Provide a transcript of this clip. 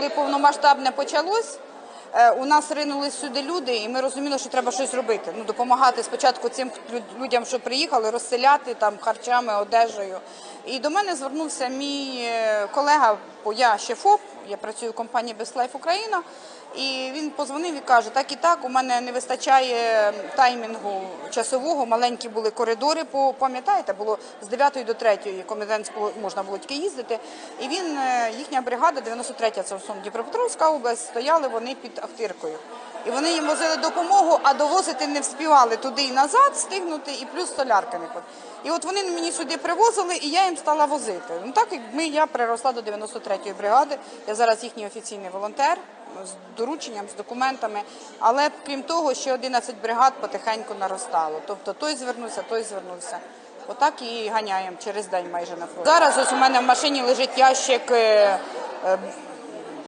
коли повномасштабне почалось, е, у нас ринули сюди люди, і ми розуміли, що треба щось робити. Ну, допомагати спочатку цим людям, що приїхали, розселяти там харчами, одежею. І до мене звернувся мій е, колега, бо я ще ФОП, я працюю в компанії Life Україна. І він позвонив і каже: так і так, у мене не вистачає таймінгу часового. Маленькі були коридори. Пам'ятаєте, було з 9 до 3 комендантського можна було тільки їздити. І він, е, їхня бригада, 93-я, це в основному Дніпропетровська область, стояли вони під Ахтиркою. І вони їм возили допомогу, а довозити не вспівали туди і назад стигнути, і плюс солярка не ход. І от вони мені сюди привозили, і я їм стала возити. Ну так як ми, я приросла до 93-ї бригади. Я зараз їхній офіційний волонтер з дорученням, з документами. Але крім того, ще 11 бригад потихеньку наростало. Тобто той звернувся, той звернувся. Отак і ганяємо через день майже на фронт. Зараз ось у мене в машині лежить ящик е, е,